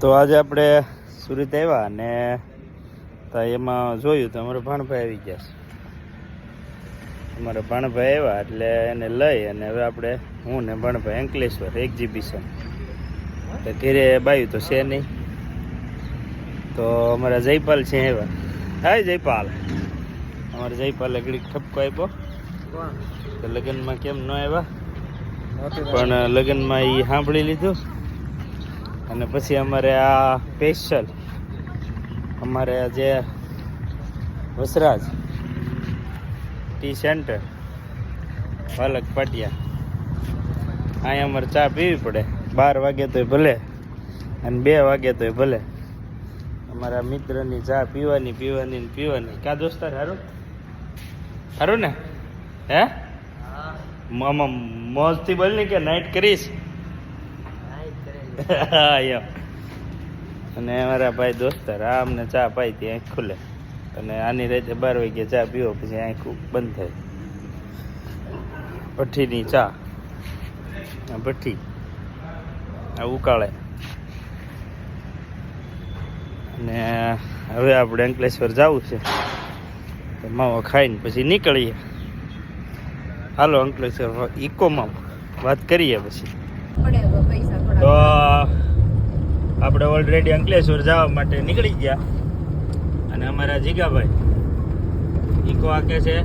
તો આજે આપણે સુરત આવ્યા અને એમાં જોયું તો અમારા ભાણભાઈ આવી ગયા છે. અમારા ભાણભાઈ આવ્યા એટલે એને લઈ અને હવે આપણે હું ને ભાણભાઈ અંકલેશ્વર એક્ઝિબિશન તો ઘેરે બાયું તો છે નહીં. તો અમારા જયપાલ છે આવ્યા. હાય જયપાલ. અમારા જયપાલે ઘડીક ઠપકો આપ્યો. તો લગ્નમાં કેમ ન આવ્યા? પણ લગ્નમાં એ સાંભળી લીધું. અને પછી અમારે આ સ્પેશિયલ અમારે આ જે વસરાજ ટી સેન્ટર પાલક પાટિયા. અહીંયા અમારે ચા પીવી પડે. બાર વાગે તોય ભલે અને બે વાગે તોય ભલે. અમારા મિત્રની ચા પીવાની પીવાની ને પીવાની. ક્યાં દોસ્તાર હારું? સારું ને? હે? મોજથી બોલ ને કે નાઇટ કરીશ? અને અમારા ભાઈ દોસ્તાર આ અમને ચા પાઈ હતી, આંખ ખુલે. અને આની રાતે બાર વાગે ચા પીવો, પછી આંખ બંધ થાય. ભઠ્ઠીની ચા. ભઠ્ઠી. આ ઉકાળે. અને હવે આપણે અંકલેશ્વર જવું છે. તો માવો ખાઈને પછી નીકળીએ. હાલો અંકલેશ્વર ઇકોમાં વાત કરીએ પછી. તો, આપણે ઓલરેડી અંકલેશ્વર જવા માટે નીકળી ગયા. અને અમારા જીગાભાઈ, ઈકો આકે છે,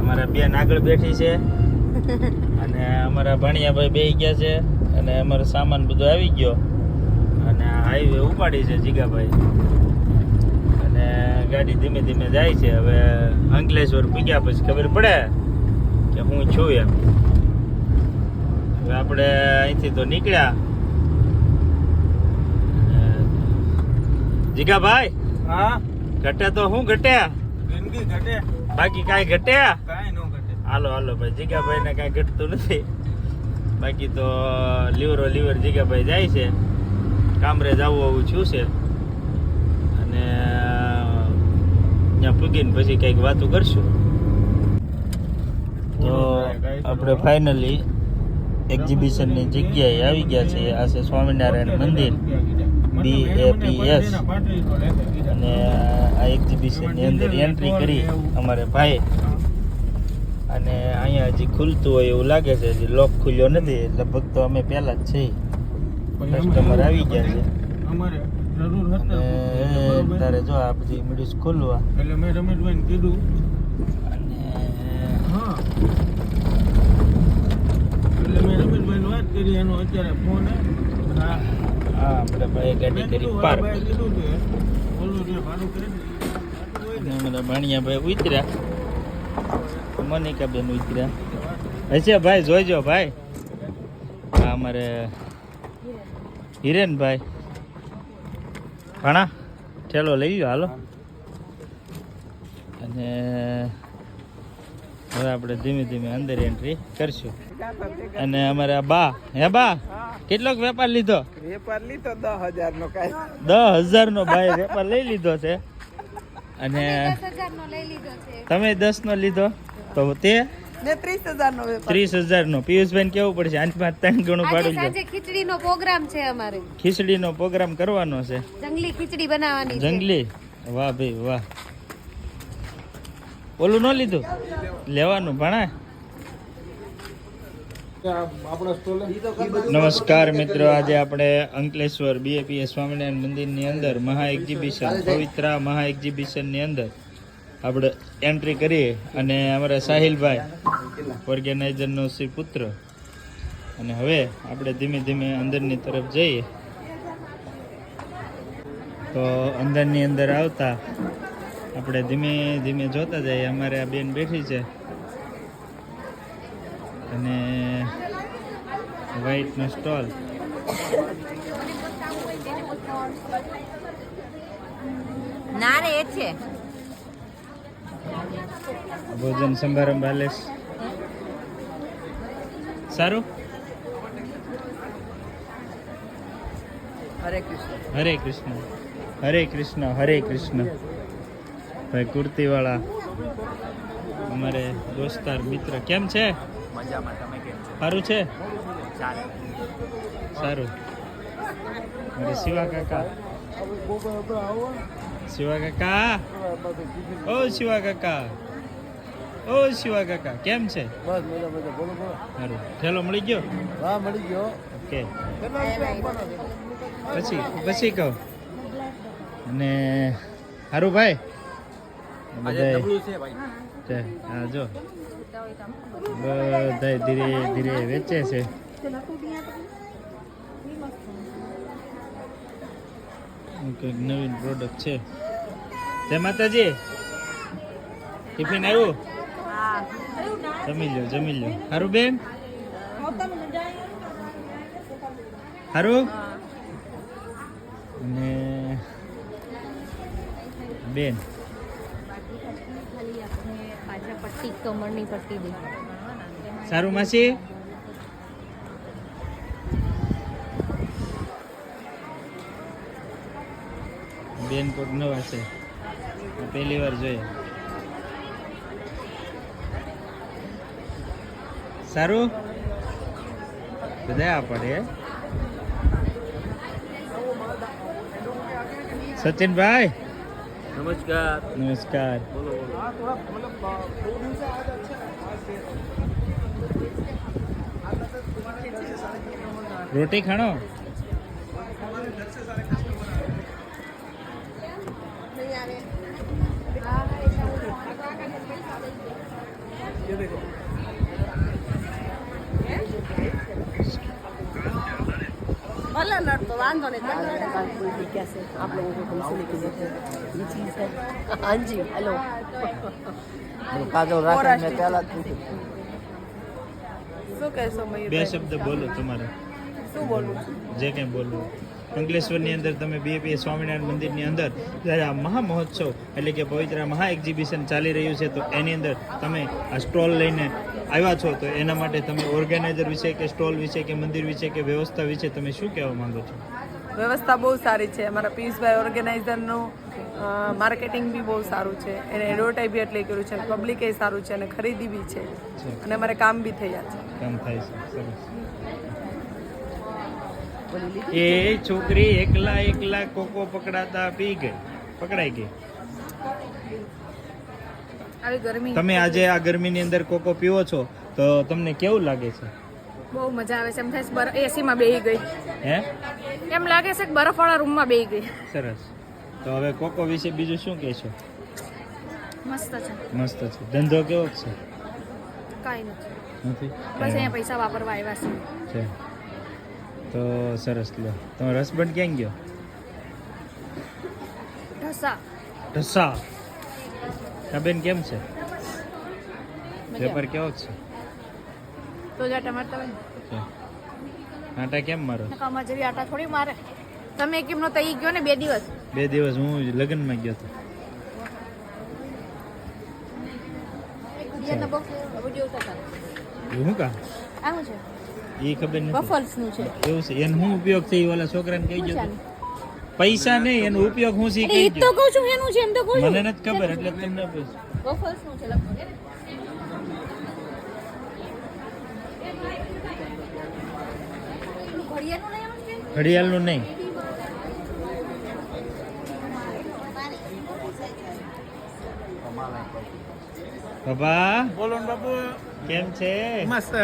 અમારા બેન આગળ બેઠી છે. અને અમારા ભાણિયાભાઈ બે ગયા છે. અને અમારો સામાન બધો આવી ગયો. અને હાઈવે ઉપાડી છે જીગાભાઈ. અને ગાડી ધીમે ધીમે જાય છે. હવે અંકલેશ્વર પૂગ્યા પછી ખબર પડે કે હું છું એમ. હવે આપણે અહીંથી તો નીકળ્યા. જીગાભાઈ હા? ઘટે તો શું જિંદગી ઘટે. બાકી કાંઈ ઘટ્યા કાંઈ ન ઘટે. હાલો હાલો ભાઈ જીગાભાઈ ને કાંઈ ઘટતું નથી. બાકી તો લીવરો લીવર જીગાભાઈ જાય છે. કામરે જવું આવું છું છે. અને ત્યાં પૂગીને પછી કંઈક વાતો કરશું. તો આપણે ફાઇનલી એક્ઝિબિશનની જગ્યાએ આવી ગયા છે. આ છે સ્વામિનારાયણ મંદિર બી એ પી એસ અને આ એક્ઝિબિશનની અંદર એન્ટ્રી કરી અમારે ભાઈ. અને અહીંયા હજી ખુલતું હોય એવું લાગે છે હજી લોક ખુલ્યો નથી લગભગ તો અમે પહેલા જ છીએ કસ્ટમર આવી ગયા છે. અને તારે જો આ બધી મીડિયું ખુલવા. એટલે મેં રમેશભાઈને કીધું. અને હા. એટલે મેં રમેશભાઈને વાત કરી એનો અત્યારે ફોન હા. આપણે ભાઈ ગાડી કરી કીધું ઓલું જે ભાડું કરી અમારા ભાણિયા ભાઈ ઉતર્યા મોનિકા બેન ઉતર્યા? હશે ભાઈ જોઈજો ભાઈ. આ અમારે હિરેનભાઈ. ઘણા ચલો લઈ ગયો હાલો. અને હવે આપણે ધીમે ધીમે અંદર એન્ટ્રી કરશું. અને અમારે બા હે બા? કેટલોક વેપાર લીધો? વેપાર લીધો દસ હજાર નો દસ હજાર નો ભાઈ વેપાર લઈ લીધો છે. અને તમે દસ નો લીધો તો તે? ત્રીસ હજાર નો નો પિયુષભાઈ કેવું પડશે? આઠ પાંચ ત્રણ ગણું પાડું લો સાંજે ખીચડીનો પ્રોગ્રામ છે અમારે. ખીચડીનો પ્રોગ્રામ કરવાનો છે. જંગલી ખીચડી બનાવવાની છે. જંગલી? વાહ ભાઈ વાહ. ઓલું ન લીધું? લેવાનું ભણા. નમસ્કાર મિત્રો, આજે આપણે અંકલેશ્વર બીએપીએ સ્વામિનારાયણ મંદિરની અંદર મહા એક્ઝિબિશન પવિત્રા મહા એક્ઝિબિશનની અંદર આપણે એન્ટ્રી કરીએ અને અમારા સાહિલભાઈ ઓર્ગેનાઇઝરનો શ્રી પુત્ર. અને હવે આપણે ધીમે ધીમે અંદરની તરફ જઈએ. તો અંદરની અંદર આવતા આપણે ધીમે ધીમે જોતા જઈએ. અમારે આ બેન બેઠી છે. અને વ્હાઈટનો સ્ટોલ ના રે એ છે. ભોજન સમારંભ હાલે સારું? હરે કૃષ્ણ. હરે કૃષ્ણ. હરે કૃષ્ણ હરે કૃષ્ણ. ભાઈ કુર્તીવાળા. અમારે દોસ્તાર મિત્ર. કેમ છે? મજામાં તમે કેમ છો? સારું છે? સારું. શિવા કાકા. શિવા કાકા? ઓ શિવા કાકા. ઓ શિવા કાકા કેમ છે? બસ મજા મજા બોલો બોલો. સારું. ઠેલો મળી ગયો? હા મળી ગયો. ઓકે? પછી પછી કહો. અને હારું ભાઈ હા જો. બધા ધીરે ધીરે વેચે છે. કંઈક નવીન પ્રોડક્ટ છે. જય માતાજી ટિફિન આવ્યું? જમી લો જમી લો હારું બેન? હારું? અને બેન ખાલી આપણે પટ્ટી કમરની પટ્ટી દે. સારું, માસી. બેન કોટ નવા છે. પહેલી વાર જોઈએ. સારું? બધા પડે સચિનભાઈ? નમસ્કાર. નમસ્કાર. બોલો બોલો. રોટી ખાણો? भले नट तो वांधो नहीं कैसे आप लोगों को तुमसे लेके जाते हैं ये चीज है हाँ जी हेलो કાજલ રાખે મેં પહેલા જ પૂછ્યું શું કહેશો બે મયુરભાઈ શબ્દ બોલો તમારે શું બોલવું છું જે કંઈ બોલવું અંકલેશ્વરની અંદર તમે બીએપી સ્વામિનારાયણ મંદિરની અંદર જ્યારે આ મહા મહોત્સવ એટલે કે પવિત્ર મહા એક્ઝિબિશન ચાલી રહ્યું છે તો એની અંદર તમે આ સ્ટોલ લઈને આવ્યા છો તો એના માટે તમે ઓર્ગેનાઇઝર વિશે કે સ્ટોલ વિશે કે મંદિર વિશે કે વ્યવસ્થા વિશે તમે શું કહેવા માંગો છો? વ્યવસ્થા બહુ સારી છે. અમારા પિયુષભાઈ ઓર્ગેનાઇઝરનું માર્કેટિંગ બી બહુ સારું છે. એને એડવર્ટાઇઝ બી એટલે કર્યું છે પબ્લિક સારું છે અને ખરીદી બી છે. છે. અને અમારે કામ બી થયા છે. કામ થાય છે. સરસ. એ છોકરી એકલા એકલા કોકો પકડાતા પી ગઈ. પકડાઈ ગઈ. ગરમી. તમે આજે આ ગરમીની અંદર કોકો પીવો છો તો તમને કેવું લાગે છે? બહુ મજા આવે છે. એમ થાય છે એસીમાં બેહી ગઈ. હે? એમ લાગે છે કે બરફવાળા રૂમમાં બેહી ગઈ. સરસ. તો હવે કોકો વિશે બીજું શું કહેશો? મસ્ત છે. મસ્ત છે. ધંધો કેવો છે? કાંઈ નથી. નથી? બસ અહીંયા પૈસા વાપરવા આવ્યા છે. તો સરસ લો. તમારો હસબન્ડ ક્યાં ગયો? ઢસા. ઢસા. આ બેન કેમ છે? પેપર કેવો છે? તો જા તમે આટા કેમ મારો? કામાં જેવી આટા થોડી મારે. તમે કેમનો તઈ ગયો ને બે દિવસ. બે દિવસ હું લગ્નમાં ગયો હતો એ હું કા? આવું છે. એ ખબર નથી. બફલ્સનું છે. એવું છે. એનો શું ઉપયોગ છે એ ઓલા છોકરાને કહી ગયો પૈસા નહીં એનો ઉપયોગ હું શી કહી તો કહું છું એનું છે એમ તો કહું છું. મને નથી ખબર એટલે તમને પૂછું. બફલ્સનું છે લખો ઘડિયાળનું નહીં બાબા બોલો ને બાપુ. કેમ છે? મસ્ત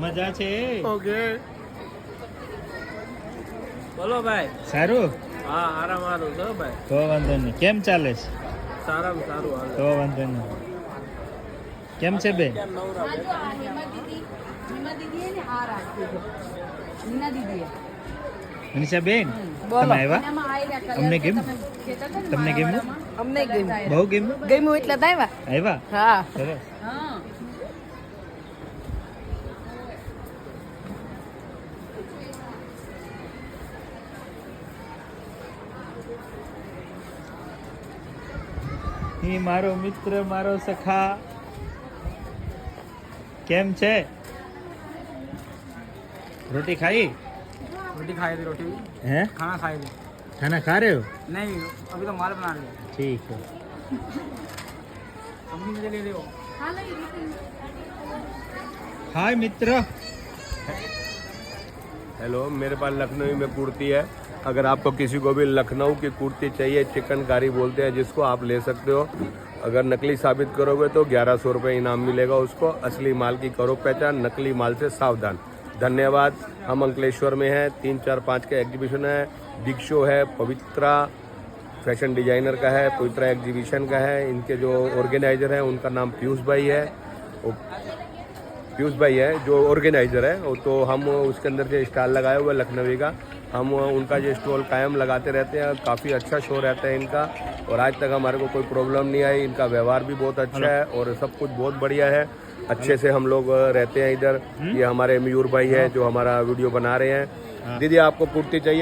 મજા છે? ઓકે. બોલો ભાઈ. સારું? હા આરામ આરામ છો ભાઈ. તો વાંધો નહીં. કેમ ચાલે છે? સારામાં સારું હાલે. તો વાંધો નહીં. કેમ છે બેન? હા જો આ હેમા દીદી હેમા દીદી ને આ રાખ્યું છે. નીના દીદીએ. મનીષા બેન બોલો. તમે આવ્યા? અમને કેમ? તમને કેમ? અમને બહુ કેમ ગમ્યું એટલે આવ્યા આવ્યા હા. સરસ. હા ઈ મારો મિત્ર મારો સખા કેમ છે રોટી ખાઈ रोटी खाई थी रोटी हैं खाना खाई थी खाना खा रहे हो नहीं अभी तो माल बना रहे हो ठीक है मम्मी से ले रहे हो हाय मित्र हेलो, मेरे पास लखनऊ में कुर्ती है। अगर आपको किसी को भी लखनऊ की कुर्ती चाहिए चिकनकारी बोलते हैं, जिसको आप ले सकते हो, अगर नकली साबित करोगे तो ग्यारह सौ रुपये इनाम मिलेगा उसको। असली माल की करो पहचान, नकली माल से सावधान। धन्यवाद, हम अंकलेश्वर में हैं, तीन चार पाँच का एग्जीबिशन है। बिग शो है, पवित्रा फ़ैशन डिज़ाइनर का है, पवित्रा एग्जीबिशन का है। इनके जो ऑर्गेनाइजर हैं, उनका नाम पीयूष भाई है। पीयूष भाई है जो ऑर्गेनाइजर है वो तो हम उसके अंदर जो स्टॉल लगाए हुए हैं लखनवी का हम उनका जो स्टॉल कायम लगाते रहते हैं काफ़ी अच्छा शो रहता है इनका और आज तक हमारे को कोई प्रॉब्लम नहीं आई इनका व्यवहार भी बहुत अच्छा है और सब कुछ बहुत बढ़िया है अच्छे से हम लोग रहते हैं इधर ये हमारे मयूर भाई है जो हमारा वीडियो बना रहे हैं। दीदी आपको कुर्ती चाहिए?